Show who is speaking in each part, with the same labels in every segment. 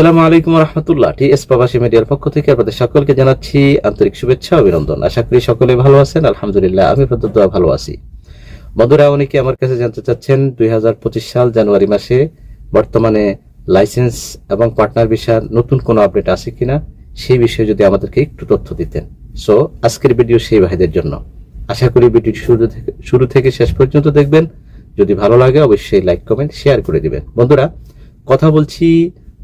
Speaker 1: আসসালামু আলাইকুম রহমতুল্লাহ, T S প্রবাসী মিডিয়ার পক্ষ থেকে আপনাদের সকলকে জানাচ্ছি আন্তরিক শুভেচ্ছা অভিনন্দন। আশা করি সকলে ভালো আছেন, আলহামদুলিল্লাহ, আমি প্রদত্ত ভালো আছি। বন্ধুরা, অনেকে আমার কাছে জানতে চাচ্ছেন, দুই সাল জানুয়ারি মাসে বর্তমানে লাইসেন্স এবং পার্টনার ভিসার নতুন কোনো আপডেট আছে কিনা, সেই বিষয়ে যদি আমাদেরকে একটু তথ্য দিতেন। সো, আজকের ভিডিও সেই ভাইদের জন্য। আশা করি ভিডিওটি শুরু থেকে শুরু থেকে শেষ পর্যন্ত দেখবেন। যদি ভালো লাগে, অবশ্যই লাইক, কমেন্ট, শেয়ার করে দিবেন। বন্ধুরা, কথা বলছি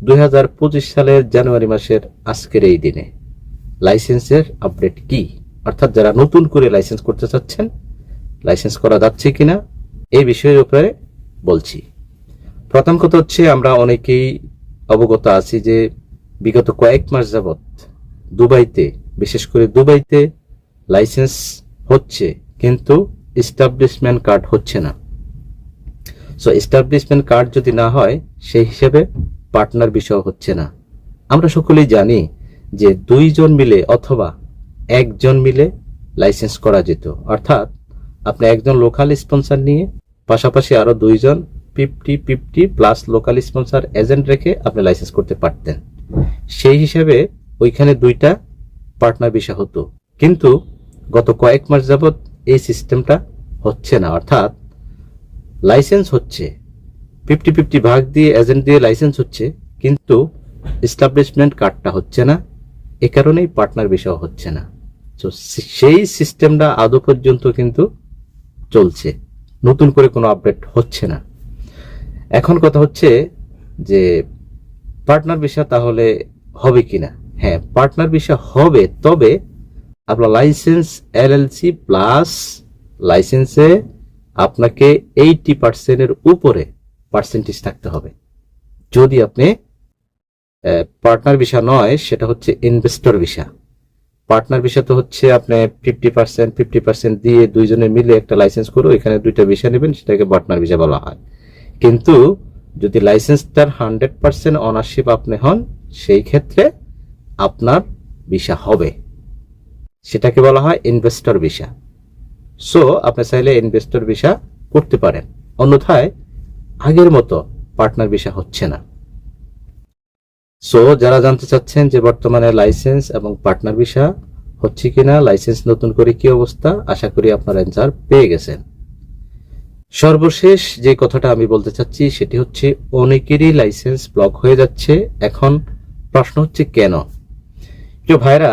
Speaker 1: দুই হাজার পঁচিশ সালের জানুয়ারি মাসের আজকের এই দিনে লাইসেন্সের আপডেট কি? অর্থাৎ যারা নতুন করে লাইসেন্স করতে চাচ্ছেন, লাইসেন্স করা যাচ্ছে কিনা এই বিষয়ের উপরে বলছি। প্রথম কথা হচ্ছে আমরা অনেকেই অবগত আছি যে বিগত কয়েক মাস যাবৎ দুবাইতে, বিশেষ করে দুবাইতে লাইসেন্স হচ্ছে কিন্তু এস্টাবলিশমেন্ট কার্ড হচ্ছে না। সো এস্টাবলিশমেন্ট কার্ড যদি না হয়, সেই হিসেবে পার্টনার বিষয় হচ্ছে না। আমরা সকলেই জানি যে দুইজন মিলে অথবা একজন মিলে লাইসেন্স করা যেত। অর্থাৎ আপনি একজন লোকাল স্পন্সর নিয়ে পাশাপাশি আরও দুইজন fifty fifty plus local sponsor agent রেখে আপনি লাইসেন্স করতে পারতেন। সেই হিসাবে ওইখানে দুইটা পার্টনার বিষয় হতো। কিন্তু গত কয়েক মাস যাবত এই সিস্টেমটা হচ্ছে না। অর্থাৎ লাইসেন্স হচ্ছে ফিফটি ফিফটি ভাগ দিয়ে এজেন্ট দিয়ে লাইসেন্স হচ্ছে, কিন্তু এস্টাবলিশমেন্ট কার্ডটা হচ্ছে না। এ কারণেই পার্টনার বিষয় হচ্ছে না। তো সেই সিস্টেমটা আদৌ পর্যন্ত কিন্তু চলছে। নতুন করে কোনো আপডেট হচ্ছে না। এখন কথা হচ্ছে যে পার্টনার বিষয় তাহলে হবে কি না হ্যাঁ পার্টনার বিষয় হবে, তবে আপনার লাইসেন্স এলএলসি প্লাস লাইসেন্সে আপনাকে এইটি পার্সেন্টের উপরে পার্সেন্টেজ থাকতে হবে। যদি আপনি পার্টনার ভিসা নয়, সেটা হচ্ছে ইনভেস্টর ভিসা পার্টনার ভিসা তো হচ্ছে আপনি ফিফটি পার্সেন্ট ফিফটি পার্সেন্ট দিয়ে দুইজনে মিলে একটা লাইসেন্স করে এখানে দুইটা ভিসা নেবেন, সেটাকে পার্টনার ভিসা বলা হয়। কিন্তু যদি লাইসেন্সটার হান্ড্রেড পার্সেন্ট অনারশিপ আপনি হন, সেই ক্ষেত্রে আপনার ভিসা হবে। সেটাকে বলা হয় ইনভেস্টর ভিসা সো আপনি চাইলে ইনভেস্টর ভিসা করতে পারেন। অন্যথায় আগের মতো পার্টনার ভিসা হচ্ছে না। সো যারা জানতে চাচ্ছেন যে বর্তমানে লাইসেন্স এবং পার্টনার ভিসা হচ্ছে কিনা লাইসেন্স নতুন করে কি অবস্থা, আশা করি আপনার অ্যান্সার পেয়ে গেছেন। সর্বশেষ যে কথাটা আমি বলতে চাচ্ছি, সেটি হচ্ছে অনেকেরই লাইসেন্স ব্লক হয়ে যাচ্ছে। এখন প্রশ্ন হচ্ছে কেন? প্রিয় ভাইরা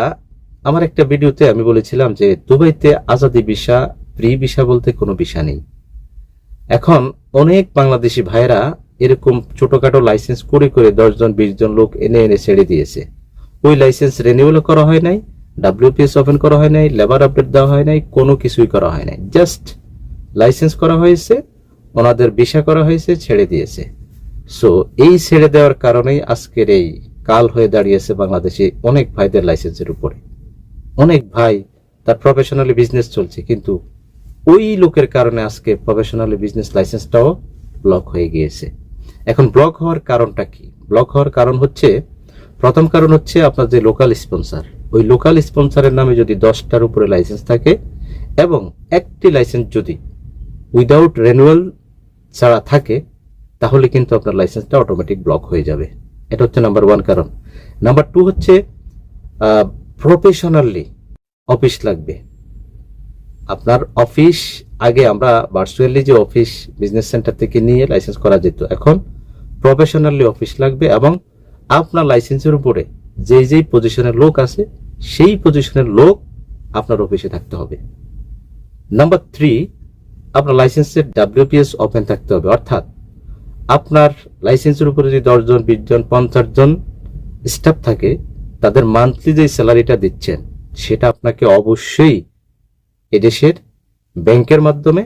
Speaker 1: আমার একটা ভিডিওতে আমি বলেছিলাম যে দুবাইতে আজাদি ভিসা প্রি ভিসা বলতে কোনো ভিসা নেই। এখন অনেক বাংলাদেশি ভাইরা এরকম ছোটখাটো লাইসেন্স করে করে দশজন বিশ জন লোক এনে এনে ছেড়ে দিয়েছে। ওই লাইসেন্স রেনিউয়াল করা হয় নাই ডাব্লিউপিএস ওপেন করা হয় নাই লেবার আপডেট দেওয়া হয় নাই, কোনো কিছুই করা হয় নাই। জাস্ট লাইসেন্স করা হয়েছে, ওনাদের ভিসা করা হয়েছে, ছেড়ে দিয়েছে। সো এই ছেড়ে দেওয়ার কারণেই আজকের এই কাল হয়ে দাঁড়িয়েছে বাংলাদেশে অনেক ভাইদের লাইসেন্সের উপরে। অনেক ভাই তার প্রফেশনালি বিজনেস চলছে, কিন্তু ওই লোকের কারণে আজকে প্রফেশনালি বিজনেস লাইসেন্সটাও ব্লক হয়ে গিয়েছে। এখন ব্লক হওয়ার কারণটা কি? ব্লক হওয়ার কারণ হচ্ছে, প্রথম কারণ হচ্ছে আপনার যে লোকাল স্পন্সার ওই লোকাল স্পন্সরের নামে যদি দশটার উপরে লাইসেন্স থাকে এবং একটি লাইসেন্স যদি উইদাউট রেনুয়াল ছাড়া থাকে, তাহলে কিন্তু আপনার লাইসেন্সটা অটোমেটিক ব্লক হয়ে যাবে। এটা হচ্ছে নাম্বার ওয়ান কারণ। নাম্বার টু হচ্ছে প্রফেশনালি অফিস লাগবে। আপনার অফিস আগে আমরা ভার্চুয়ালি যে অফিস বিজনেস সেন্টার থেকে নিয়ে লাইসেন্স করা যেত, এখন প্রফেশনালি অফিস লাগবে এবং আপনার লাইসেন্সের উপরে যেই যেই পজিশনের লোক আছে, সেই পজিশনের লোক আপনার অফিসে থাকতে হবে। নাম্বার থ্রি আপনার লাইসেন্সের ডাব্লিউপিএস ওপেন থাকতে হবে। অর্থাৎ আপনার লাইসেন্সের উপরে যদি দশজন বিশ জন পঞ্চাশ জন স্টাফ থাকে, তাদের মান্থলি যে স্যালারিটা দিচ্ছেন, সেটা আপনাকে অবশ্যই এদেশের ব্যাংকের মাধ্যমে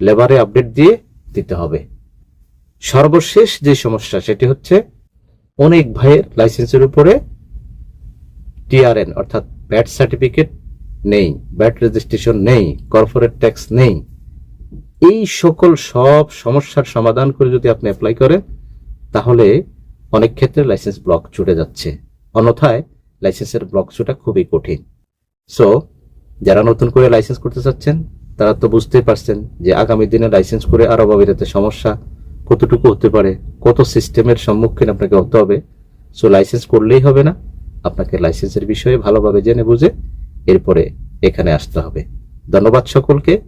Speaker 1: লেবারে আপডেট দিয়ে দিতে হবে। সর্বশেষ যে সমস্যা, সেটি হচ্ছে অনেক ভাইয়ের লাইসেন্সের উপরে টিআরএন, অর্থাৎ ব্যাট সার্টিফিকেট নেই ব্যাট রেজিস্ট্রেশন নেই, কর্পোরেট ট্যাক্স নেই। এই সকল সব সমস্যার সমাধান করে যদি আপনি অ্যাপ্লাই করেন, তাহলে অনেক ক্ষেত্রে লাইসেন্স ব্লক ছুটে যাচ্ছে। অন্যথায় লাইসেন্সের ব্লক ছুটা খুবই কঠিন। সো যারা নতুন করে লাইসেন্স করতে চাচ্ছেন, তারা তো বুঝতেই পারছেন যে আগামী দিনে লাইসেন্স করে আরও বাবিরাতে সমস্যা কতটুকু হতে পারে, কত সিস্টেমের সম্মুখীন আপনাকে হতে হবে। সো লাইসেন্স করলেই হবে না। আপনাকে লাইসেন্সের বিষয়ে ভালোভাবে জেনে বুঝে এরপরে এখানে আসতে হবে। ধন্যবাদ সকলকে।